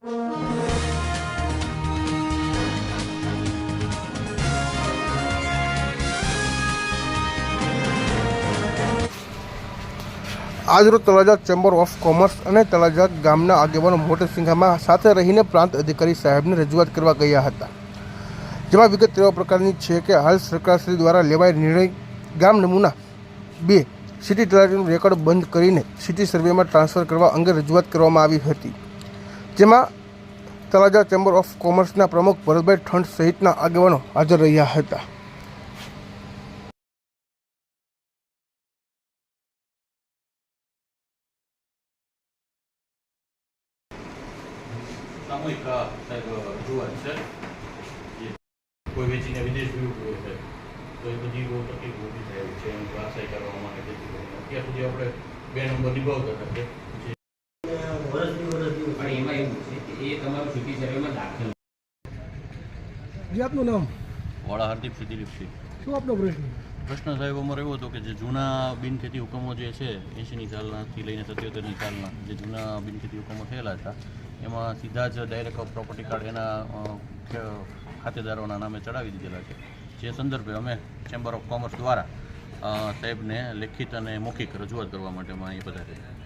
આજરોજ Talaja chamber of commerce અને તળાજા ગામના આગેવાનો મોટી સંખ્યામાં સાથે રહીને પ્રાંત અધિકારી સાહેબને રજૂઆત કરવા ગયા હતા. જેમાં વિગત એવા પ્રકારની છે કે હાલ સરકારશ્રી દ્વારા લેવાય નિર્ણય ગામ નમૂના બે સિટી તળાજાનું રેકોર્ડ બંધ કરીને સિટી સર્વેમાં ટ્રાન્સફર કરવા અંગે રજૂઆત કરવામાં આવી હતી. જેમાં તળાજા ચેમ્બર ઓફ કોમર્સના પ્રમુખ ભરતભાઈ ઠંડ સહિતના આગેવાનો હાજર રહ્યા હતા. બે નંબર નિભાવતા હતા કે જે પણ એમાં એવું છે કે એ તમારું સિટી સર્વેમાં દાખલ. જી આપનું નામ? વાળા હરદીપ સિદ્ધિલીપસિંહ શું આપનો પ્રશ્ન? પ્રશ્ન સાહેબ અમારો એવો હતો કે જે જૂના બિનખેતી હુકમો જે છે એંશીની સાલનાથી લઈને સત્યોતેરની સાલના જે જૂના બિનખેતી હુકમો થયેલા હતા એમાં સીધા જ ડાયરેક્ટ પ્રોપર્ટી કાર્ડ એના ખાતેદારોના નામે ચડાવી દીધેલા છે. જે સંદર્ભે અમે ચેમ્બર ઓફ કોમર્સ દ્વારા સાહેબને લેખિત અને મૌખિક રજૂઆત કરવા માટે અમે અહીં પધાર્યા